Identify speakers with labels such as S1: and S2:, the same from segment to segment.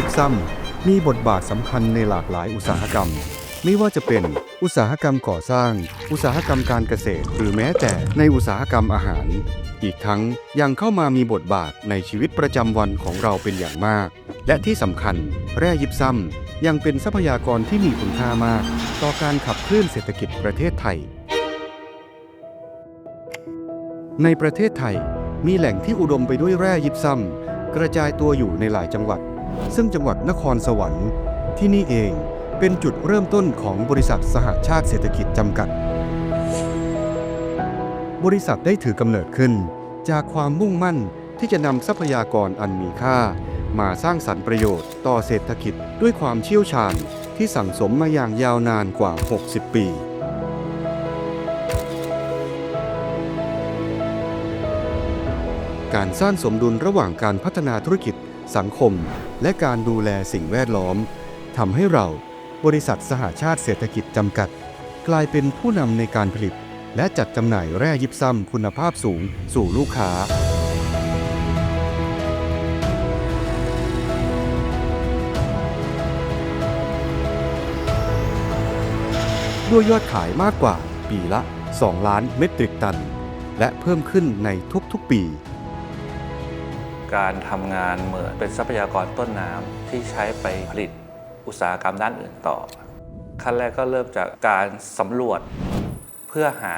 S1: ยิปซัมมีบทบาทสำคัญในหลากหลายอุตสาหกรรม ไม่ว่าจะเป็นอุตสาหกรรมก่อสร้าง อุตสาหกรรมการเกษตร หรือแม้แต่ในอุตสาหกรรมอาหาร อีกทั้งยังเข้ามามีบทบาทในชีวิตประจำวันของเราเป็นอย่างมาก และที่สำคัญ แร่ยิปซัมยังเป็นทรัพยากรที่มีคุณค่ามาก ต่อการขับเคลื่อนเศรษฐกิจประเทศไทย ในประเทศไทยมีแหล่งที่อุดมไปด้วยแร่ยิปซัมกระจายตัวอยู่ในหลายจังหวัด ซึ่งจังหวัดนครสวรรค์ ที่นี่เองเป็นจุดเริ่มต้นของบริษัทสหชาติเศรษฐกิจจำกัด บริษัทได้ถือกำเนิดขึ้น จากความมุ่งมั่นที่จะนำทรัพยากรอันมีค่า มาสร้างสรรค์ประโยชน์ต่อเศรษฐกิจด้วยความเชี่ยวชาญที่สั่งสมมาอย่างยาวนานกว่า 60 ปีการสร้างสมดุลระหว่างการพัฒนาธุรกิจ สังคม และการดูแลสิ่งแวดล้อมทำให้เราบริษัทสหชาติเศรษฐกิจจำกัด กลายเป็นผู้นำในการผลิต และจัดจำหน่ายแร่ยิปซัมคุณภาพสูงสู่ลูกค้า ด้วยยอดขายมากกว่าปีละ 2 ล้านเมตริกตัน และเพิ่มขึ้นในทุกๆปี
S2: การทำงานเหมือนเป็นทรัพยากรต้นน้ำที่ใช้ไปผลิตอุตสาหกรรมด้านอื่นต่อ ขั้นแรกก็เริ่มจากการสำรวจเพื่อหา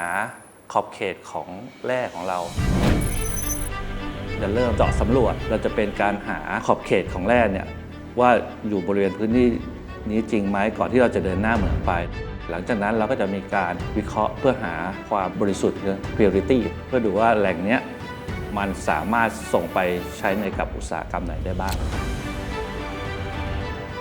S2: ขอบเขตของแร่ของเรา จะเริ่มเจาะสำรวจเราจะเป็นการหาขอบเขตของแร่เนี่ยว่าอยู่บริเวณพื้นที่นี้จริงไหมก่อนที่เราจะเดินหน้าเหมืองไป หลังจากนั้นเราก็จะมีการวิเคราะห์เพื่อหาความบริสุทธิ์หรือ purity เพื่อดูว่าแหล่งเนี้ย มันสามารถส่งไปใช้ในกับอุตสาหกรรมไหนได้บ้าง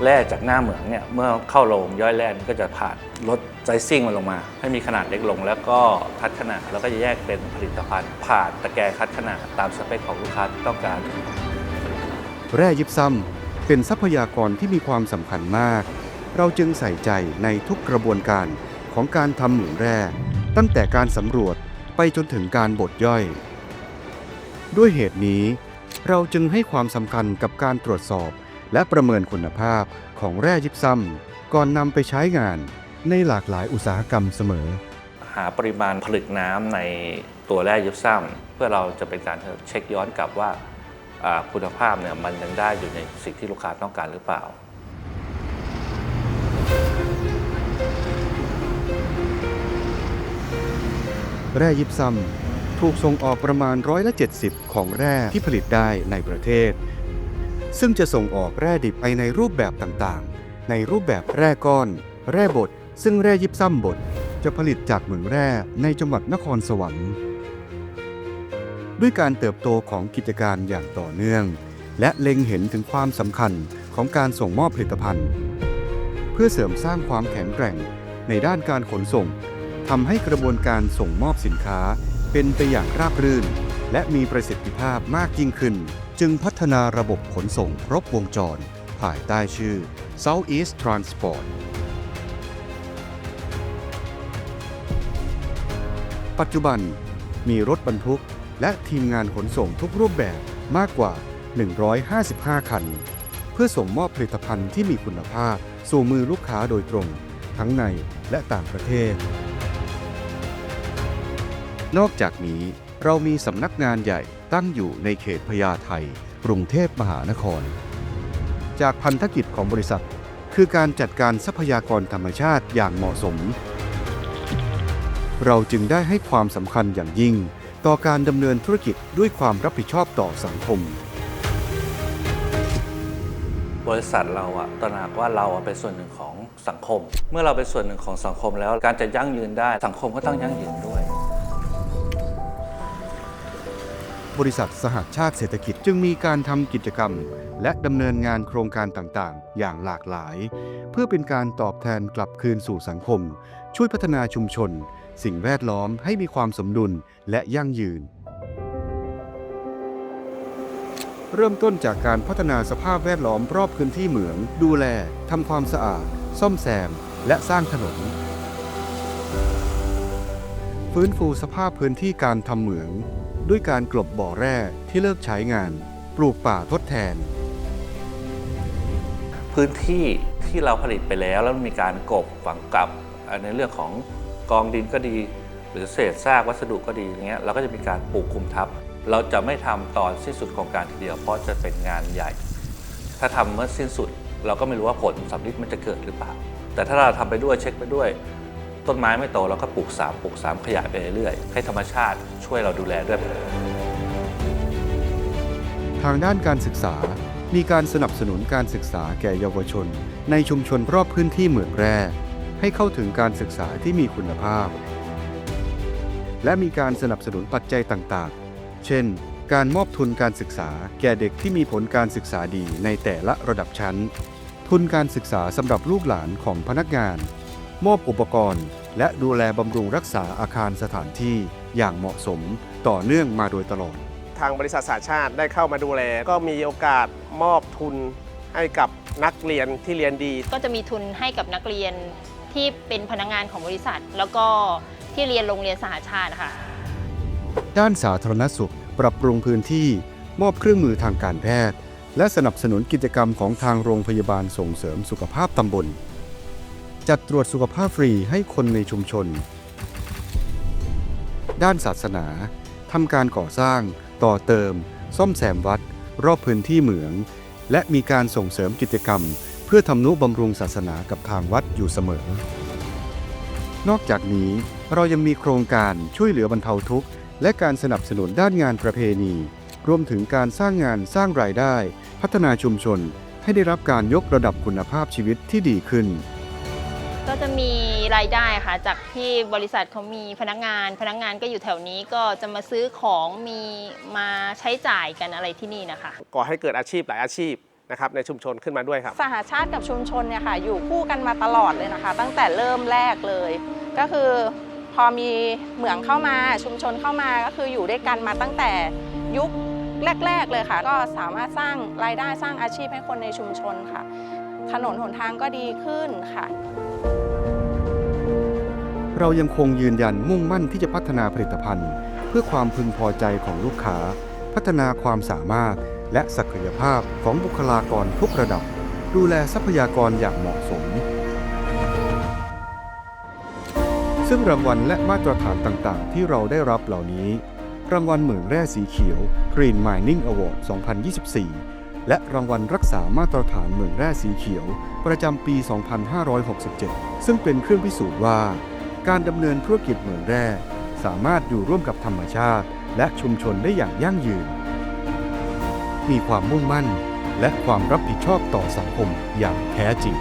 S2: แร่จากหน้าเหมืองเนี่ยเมื่อเข้าโรงย่อยแร่ก็จะผ่านลดไซซิ่งมันลงมา ให้มีขนาดเล็กลง แล้วก็คัดขนาดแล้วก็จะแยกเป็นผลิตภัณฑ์ ผ่านตะแกรงคัดขนาดตามสเปคของลูกค้าที่ต้องการ
S1: แร่ยิปซัมเป็นทรัพยากรที่มีความสำคัญมาก เราจึงใส่ใจในทุกกระบวนการของการทำเหมืองแร่ ตั้งแต่การสำรวจไปจนถึงการบดย่อย ด้วยเหตุนี้ เราจึงให้ความสำคัญกับการตรวจสอบ และประเมินคุณภาพของแร่ยิปซัม ก่อนนำไปใช้งานในหลากหลายอุตสาหกรรมเสมอ
S2: หาปริมาณผลึกน้ำในตัวแร่ยิปซัม เพื่อเราจะเป็นการเช็คย้อนกลับว่าอ่าคุณภาพเนี่ยมันยังได้อยู่ในสิ่งที่ลูกค้าต้องการหรือเปล่า
S1: แร่ยิปซัม ถูกส่งออกประมาณร้อยละ70 ของแร่ที่ผลิตได้ในประเทศ ซึ่งจะส่งออกแร่ดิบไปในรูปแบบต่างๆ ในรูปแบบแร่ก้อน แร่บด ซึ่งแร่ยิปซัมบด จะผลิตจากเหมืองแร่ในจังหวัดนครสวรรค์ ด้วยการเติบโตของกิจการอย่างต่อเนื่อง และเล็งเห็นถึงความสำคัญของการส่งมอบผลิตภัณฑ์ เพื่อเสริมสร้างความแข็งแกร่งในด้านการขนส่งทำให้กระบวนการส่งมอบสินค้า เป็นไปอย่างราบรื่น และมีประสิทธิภาพมากยิ่งขึ้น จึงพัฒนาระบบขนส่งครบวงจร ภายใต้ชื่อ Southeast Transport ปัจจุบันมีรถบรรทุก และทีมงานขนส่งทุกรูปแบบมากกว่า 155 คัน เพื่อส่งมอบผลิตภัณฑ์ที่มีคุณภาพ สู่มือลูกค้าโดยตรง ทั้งในและต่างประเทศ นอกจากนี้เรามีสำนักงานใหญ่ตั้งอยู่ในเขตพญาไทกรุงเทพมหานคร จากพันธกิจของบริษัท คือการจัดการทรัพยากรธรรมชาติอย่างเหมาะสม เราจึงได้ให้ความสำคัญอย่างยิ่ง ต่อการดำเนินธุรกิจด้วยความรับผิดชอบต่อสังคม
S2: บริษัทเราอะตระหนักว่าเราอะเป็นส่วนหนึ่งของสังคม เมื่อเราเป็นส่วนหนึ่งของสังคมแล้วการจะยั่งยืนได้สังคมก็ต้องยั่งยืนด้วย
S1: บริษัทสหชาติเศรษฐกิจจึงมีการทำกิจกรรม และดำเนินงานโครงการต่างๆ อย่างหลากหลาย เพื่อเป็นการตอบแทนกลับคืนสู่สังคม ช่วยพัฒนาชุมชน สิ่งแวดล้อมให้มีความสมดุลและยั่งยืน เริ่มต้นจากการพัฒนาสภาพแวดล้อมรอบพื้นที่เหมือง ดูแลทำความสะอาด ซ่อมแซม และสร้างถนนฟื้นฟูสภาพพื้นที่การทำเหมือง ด้วยการกลบบ่อแร่ที่เลิกใช้งาน ปลูกป่าทดแทน
S2: พื้นที่ที่เราผลิตไปแล้วแล้วมีการกลบฝังกลับในเรื่องของกองดินก็ดี หรือเศษซากวัสดุก็ดีอย่างเงี้ยเราก็จะมีการปลูกคุมทับ เราจะไม่ทำตอนสิ้นสุดโครงการทีเดียวเพราะจะเป็นงานใหญ่ ถ้าทำเมื่อสิ้นสุด เราก็ไม่รู้ว่าผลสำลิดมันจะเกิดหรือเปล่า แต่ถ้าเราทำไปด้วยเช็คไปด้วย ต้นไม้ไม่โตเราก็ปลูกสามปลูกสามขยายไปเรื่อยๆให้ธรรมชาติช่วยเราดูแลด้วย
S1: ทางด้านการศึกษา มีการสนับสนุนการศึกษาแก่เยาวชน ในชุมชนรอบพื้นที่เหมืองแร่ให้เข้าถึงการศึกษาที่มีคุณภาพ และมีการสนับสนุนปัจจัยต่างๆ เช่น การมอบทุนการศึกษาแก่เด็กที่มีผลการศึกษาดีในแต่ละระดับชั้น ทุนการศึกษาสำหรับลูกหลานของพนักงาน มอบอุปกรณ์ และดูแลบำรุงรักษาอาคารสถานที่อย่างเหมาะสมต่อเนื่องมาโดยตลอด
S3: ทางบริษัทสาชาติได้เข้ามาดูแล ก็มีโอกาสมอบทุนให้กับนักเรียนที่เรียนดี
S4: ก็จะมีทุนให้กับนักเรียนที่เป็นพนักงานของบริษัท แล้วก็ที่เรียนโรงเรียนสหชาติค่ะ
S1: ด้านสาธารณสุข ปรับปรุงพื้นที่ มอบเครื่องมือทางการแพทย์ และสนับสนุนกิจกรรมของทางโรงพยาบาลส่งเสริมสุขภาพตำบล จัดตรวจสุขภาพฟรีให้คนในชุมชน ด้านศาสนาทำการก่อสร้าง ต่อเติม ซ่อมแซมวัด รอบพื้นที่เหมือง และมีการส่งเสริมกิจกรรม เพื่อทำนุบำรุงศาสนากับทางวัดอยู่เสมอ นอกจากนี้เรายังมีโครงการช่วยเหลือบรรเทาทุกข์ และการสนับสนุนด้านงานประเพณี รวมถึงการสร้างงานสร้างรายได้ พัฒนาชุมชน ให้ได้รับการยกระดับคุณภาพชีวิตที่ดีขึ้น
S4: ก็จะมีรายได้ค่ะ จากที่บริษัทเขามีพนักงาน พนักงานก็อยู่แถวนี้ก็จะมาซื้อของมีมาใช้จ่ายกันอะไรที่นี่นะคะ
S3: ก่อให้เกิดอาชีพหลายอาชีพนะครับในชุมชนขึ้นมาด้วยครับ
S5: สหชาติกับชุมชนเนี่ยค่ะอยู่คู่กันมาตลอดเลยนะคะ ตั้งแต่เริ่มแรกเลย ก็คือพอมีเหมืองเข้ามาชุมชนเข้ามาก็คืออยู่ด้วยกันมาตั้งแต่ยุคแรก ๆ เลยค่ะ ก็สามารถสร้างรายได้สร้างอาชีพให้คนในชุมชนค่ะ ถนนหนทางก็ดีขึ้นค่ะ
S1: เรายังคงยืนยันมุ่งมั่นที่จะพัฒนาผลิตภัณฑ์ เพื่อความพึงพอใจของลูกค้า พัฒนาความสามารถ และศักยภาพของบุคลากรทุกระดับ ดูแลทรัพยากรอย่างเหมาะสม ซึ่งรางวัลและมาตรฐานต่างๆ ที่เราได้รับเหล่านี้ รางวัลเหมืองแร่สีเขียว Green Mining Award 2024 และรางวัลรักษามาตรฐานเหมืองแร่สีเขียว ประจำปี 2567 ซึ่งเป็นเครื่องพิสูจน์ว่า การดำเนินธุรกิจเหมืองแร่สามารถอยู่ร่วมกับธรรมชาติ และชุมชนได้อย่างยั่งยืน มีความมุ่งมั่น และความรับผิดชอบต่อสังคมอย่างแท้จริง